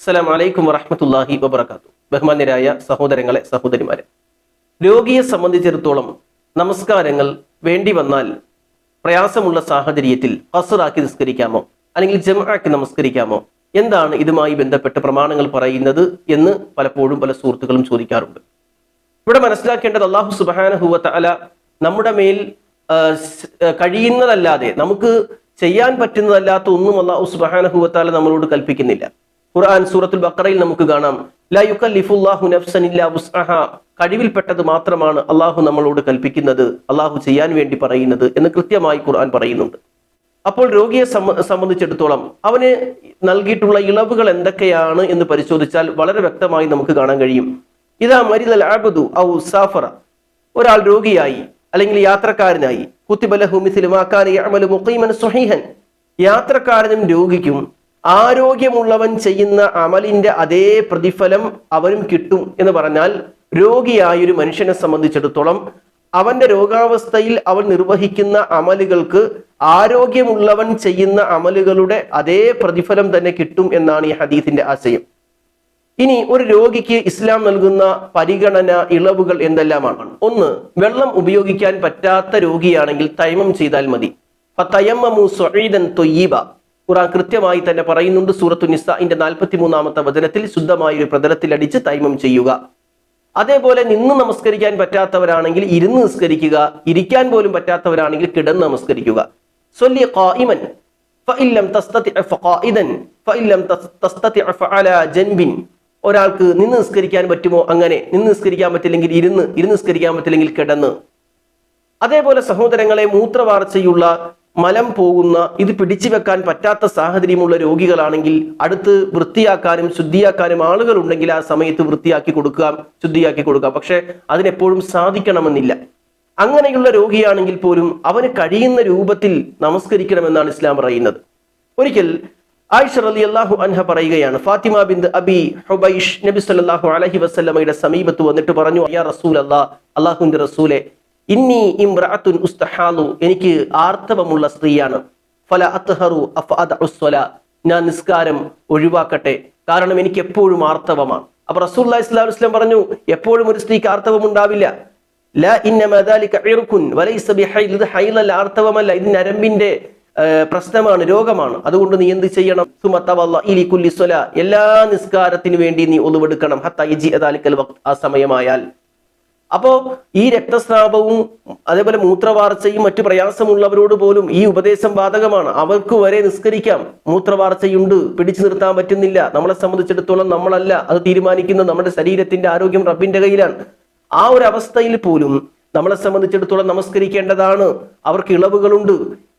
അസ്സലാം വലൈക്കും വറഹമത്തല്ലാഹി വബർക്കാത്തു ബഹുമാന്യരായ സഹോദരങ്ങളെ സഹോദരിമാരെ. രോഗിയെ സംബന്ധിച്ചിടത്തോളം നമസ്കാരങ്ങൾ വേണ്ടി വന്നാൽ പ്രയാസമുള്ള സാഹചര്യത്തിൽ കസറാക്കി നിസ്കരിക്കാമോ? അല്ലെങ്കിൽ ജമാക്കി നമസ്കരിക്കാമോ? എന്താണ് ഇതുമായി ബന്ധപ്പെട്ട പ്രമാണങ്ങൾ പറയുന്നത് എന്ന് പലപ്പോഴും പല സുഹൃത്തുക്കളും ചോദിക്കാറുണ്ട്. ഇവിടെ മനസ്സിലാക്കേണ്ടത് അള്ളാഹു സുബാനഹുവ അല നമ്മുടെ മേൽ കഴിയുന്നതല്ലാതെ നമുക്ക് ചെയ്യാൻ പറ്റുന്നതല്ലാത്ത ഒന്നും അള്ളാഹു സുബാനഹുവത്താല നമ്മളോട് കൽപ്പിക്കുന്നില്ല. ഖുർആൻ സൂറത്തുൽ ബക്കറയിൽ നമുക്ക് കാണാം. നഫ്സൻ ഇല്ലാ കഴിവിൽപ്പെട്ടത് മാത്രമാണ് അള്ളാഹു നമ്മളോട് കൽപ്പിക്കുന്നത് അള്ളാഹു ചെയ്യാൻ വേണ്ടി പറയുന്നത് എന്ന് കൃത്യമായി ഖുർആൻ പറയുന്നുണ്ട്. അപ്പോൾ രോഗിയെ സംബ- സംബന്ധിച്ചിടത്തോളം അവന് നൽകിയിട്ടുള്ള ഇളവുകൾ എന്തൊക്കെയാണ് എന്ന് പരിശോധിച്ചാൽ വളരെ വ്യക്തമായി നമുക്ക് കാണാൻ കഴിയും. ഇതാ മരിദൽ ആബുദു ഔ സാഫറ. ഒരാൾ രോഗിയായി അല്ലെങ്കിൽ യാത്രക്കാരനായി. കുത്തിബലഹു സ്വഹീഹൻ. യാത്രക്കാരനും രോഗിക്കും ആരോഗ്യമുള്ളവൻ ചെയ്യുന്ന അമലിന്റെ അതേ പ്രതിഫലം അവനും കിട്ടും എന്ന് പറഞ്ഞാൽ രോഗിയായ ഒരു മനുഷ്യനെ സംബന്ധിച്ചിടത്തോളം അവന്റെ രോഗാവസ്ഥയിൽ അവൻ നിർവഹിക്കുന്ന അമലുകൾക്ക് ആരോഗ്യമുള്ളവൻ ചെയ്യുന്ന അമലുകളുടെ അതേ പ്രതിഫലം തന്നെ കിട്ടും എന്നാണ് ഈ ഹദീസിന്റെ ആശയം. ഇനി ഒരു രോഗിക്ക് ഇസ്ലാം നൽകുന്ന പരിഗണന ഇളവുകൾ എന്തെല്ലാമാണ്? ഒന്ന് വെള്ളം ഉപയോഗിക്കാൻ പറ്റാത്ത രോഗിയാണെങ്കിൽ തൈമം ചെയ്താൽ മതി. ഫതയമ്മമു സ്വഈദൻ തൊയ്യീബ. ഖുറാൻ കൃത്യമായി തന്നെ പറയുന്നുണ്ട്. സൂറത്തു നിസാഇന്റെ നാൽപ്പത്തി മൂന്നാമത്തെ വചനത്തിൽ ശുദ്ധമായ ഒരു പ്രതലത്തിൽ അടിച്ച് തൈമം ചെയ്യുക. അതേപോലെ നിന്ന് നമസ്കരിക്കാൻ പറ്റാത്തവരാണെങ്കിൽ ഇരുന്ന് നിസ്കരിക്കുക. ഇരിക്കാൻ പോലും പറ്റാത്തവരാണെങ്കിൽ കിടന്ന് നമസ്കരിക്കുക. ഖായിമൻ ജൻബിൻ. ഒരാൾക്ക് നിന്ന് നിസ്കരിക്കാൻ പറ്റുമോ? അങ്ങനെ. നിന്ന് നിസ്കരിക്കാൻ പറ്റില്ലെങ്കിൽ ഇരുന്ന് ഇരുന്ന് നിസ്കരിക്കാൻ പറ്റില്ലെങ്കിൽ കിടന്ന്. അതേപോലെ സഹോദരങ്ങളെ മൂത്രവാർച്ചയുള്ള മലം പോകുന്ന ഇത് പിടിച്ചു വെക്കാൻ പറ്റാത്ത സാഹചര്യമുള്ള രോഗികളാണെങ്കിൽ അടുത്ത് വൃത്തിയാക്കാനും ശുദ്ധിയാക്കാനും ആളുകൾ ഉണ്ടെങ്കിൽ ആ സമയത്ത് വൃത്തിയാക്കി കൊടുക്കാം ശുദ്ധിയാക്കി കൊടുക്കാം പക്ഷെ അതിനെപ്പോഴും സാധിക്കണമെന്നില്ല. അങ്ങനെയുള്ള രോഗിയാണെങ്കിൽ പോലും അവന് കഴിയുന്ന രൂപത്തിൽ നമസ്കരിക്കണമെന്നാണ് ഇസ്ലാം പറയുന്നത്. ഒരിക്കൽ ആയിഷ അലി അള്ളാഹു അൻഹ പറയുകയാണ് ഫാത്തിമ ബിന്ദ് അബി ഹുബൈഷ് നബി സല്ലാഹു അലഹി വസ്ലമയുടെ സമീപത്ത് വന്നിട്ട് പറഞ്ഞു അയ്യാ റസൂൽ അള്ളാഹ് അള്ളാഹുവിന്റെ റസൂലെ ഇന്നി ഇമ്രാത്തുൻ ഉസ്തഹാലു എനിക്ക് ആർത്തവമുള്ള സ്ത്രീയാണ്. ഫല അത്തഹറു അഫ്അദ്സ്വല ഞാൻ നിസ്കാരം ഒഴിവാക്കട്ടെ. കാരണം എനിക്ക് എപ്പോഴും ആർത്തവമാണ്. അപ്പൊ റസൂല്ലാ ഇസ്ലാം ഇസ്ലാം പറഞ്ഞു എപ്പോഴും ഒരു സ്ത്രീക്ക് ആർത്തവം ഉണ്ടാവില്ല ആർത്തവമല്ല ഇത് നരമ്പിന്റെ പ്രശ്നമാണ് രോഗമാണ്. അതുകൊണ്ട് നീ എന്ത് ചെയ്യണം? സുമത്തവല്ല എല്ലാ നിസ്കാരത്തിനു വേണ്ടി നീ ഒളിവെടുക്കണം. ഹത്ത ആ സമയമായാൽ. അപ്പോ ഈ രക്തസ്രാവവും അതേപോലെ മൂത്രവാർച്ചയും മറ്റു പ്രയാസമുള്ളവരോട് പോലും ഈ ഉപദേശം ബാധകമാണ്. അവർക്ക് വരെ നിസ്കരിക്കാം. മൂത്രവാർച്ചയുണ്ട്. പിടിച്ചു നിർത്താൻ പറ്റുന്നില്ല. നമ്മളെ സംബന്ധിച്ചിടത്തോളം നമ്മളല്ല. അത് തീരുമാനിക്കുന്നത് നമ്മുടെ ശരീരത്തിന്റെ ആരോഗ്യം റബ്ബിന്റെ കയ്യിലാണ്. ആ ഒരു അവസ്ഥയിൽ പോലും നമ്മളെ സംബന്ധിച്ചിടത്തോളം നമസ്കരിക്കേണ്ടതാണ്. അവർക്ക് ഇളവുകളുണ്ട്.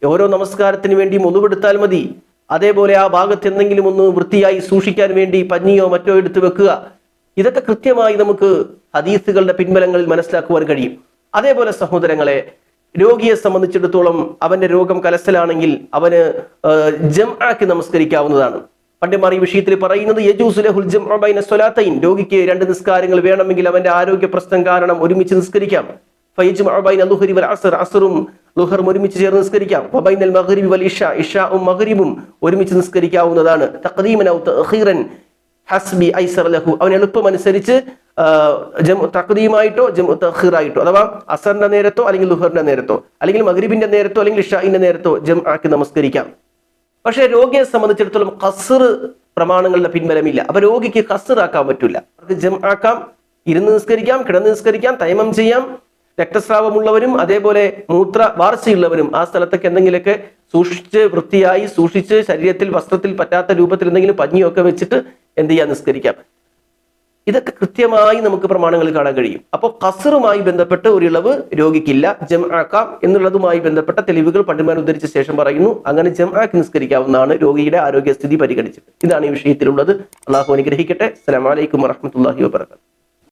ഓരോ നമസ്കാരത്തിന് വേണ്ടി ഒന്നുപെടുത്താൽ മതി. അതേപോലെ ആ ഭാഗത്ത് എന്തെങ്കിലും ഒന്ന് വൃത്തിയായി സൂക്ഷിക്കാൻ വേണ്ടി പഞ്ഞിയോ മറ്റോ എടുത്തു വെക്കുക. ഇതൊക്കെ കൃത്യമായി നമുക്ക് ഹദീസുകളുടെ പിൻബലങ്ങളിൽ മനസ്സിലാക്കുവാൻ കഴിയും. അതേപോലെ സഹോദരങ്ങളെ രോഗിയെ സംബന്ധിച്ചിടത്തോളം അവന്റെ രോഗം കലസലാണെങ്കിൽ അവന് ജം ആക്കി നമസ്കരിക്കാവുന്നതാണ്. പണ്ഡിമാർ ഈ വിഷയത്തിൽ പറയുന്നത് യജൂസ് ലഹുൽ ജംഉ ബൈന സ്വലാത്തൈൻ. രോഗിക്ക് രണ്ട് നിസ്കാരങ്ങൾ വേണമെങ്കിൽ അവന്റെ ആരോഗ്യ പ്രശ്നം കാരണം ഒരുമിച്ച് നിസ്കരിക്കാം ും. ഒരുമിച്ച് ചേർന്ന് നിസ്കരിക്കാം. ഇഷ. ഇഷാഉം മഗ്രിബും ഒരുമിച്ച് നിസ്കരിക്കാവുന്നതാണ്. ഹസ്ബി ഐസർ ലഹു. അവൻ എളുപ്പം അനുസരിച്ച് ജമു തഖീറായിട്ടോ അഥവാ അസറിന്റെ നേരത്തോ അല്ലെങ്കിൽ ലുഹറിന്റെ നേരത്തോ അല്ലെങ്കിൽ മഗ്രിബിന്റെ നേരത്തോ അല്ലെങ്കിൽ ഇഷാഇന്റെ നേരത്തോ ജം ആക്കി നമസ്കരിക്കാം. പക്ഷേ രോഗിയെ സംബന്ധിച്ചിടത്തോളം കസർ പ്രമാണങ്ങളുടെ പിൻബലമില്ല. അപ്പൊ രോഗിക്ക് കസർ ആക്കാൻ പറ്റില്ല അവർക്ക് ജം ആക്കാം ഇരുന്ന് നിസ്കരിക്കാം കിടന്ന് നിസ്കരിക്കാം തൈമം ചെയ്യാം. രക്തസ്രാവമുള്ളവരും അതേപോലെ മൂത്ര വാർച്ചയുള്ളവരും ആ സ്ഥലത്തൊക്കെ എന്തെങ്കിലുമൊക്കെ സൂക്ഷിച്ച് വൃത്തിയായി സൂക്ഷിച്ച് ശരീരത്തിൽ വസ്ത്രത്തിൽ പറ്റാത്ത രൂപത്തിൽ എന്തെങ്കിലും പഞ്ഞിയൊക്കെ വെച്ചിട്ട് എന്ത് ചെയ്യാൻ നിസ്കരിക്കാം. ഇതൊക്കെ കൃത്യമായി നമുക്ക് പ്രമാണങ്ങൾ കാണാൻ കഴിയും. അപ്പോൾ കസറുമായി ബന്ധപ്പെട്ട് ഒരു ഇളവ് രോഗിക്കില്ല. ജം ആക്കാം എന്നുള്ളതുമായി ബന്ധപ്പെട്ട തെളിവുകൾ പണ്ഡിതന്മാർ ഉദ്ധരിച്ച ശേഷം പറയുന്നു അങ്ങനെ ജം ആക്കി നിസ്കരിക്കാവുന്നതാണ് രോഗിയുടെ ആരോഗ്യസ്ഥിതി പരിഗണിച്ചിട്ട്. ഇതാണ് ഈ വിഷയത്തിലുള്ളത്. അള്ളാഹു അനുഗ്രഹിക്കട്ടെ. അസ്സലാമലൈക്കും വറഹമത്തല്ലാഹി വാബർക്കാത്തു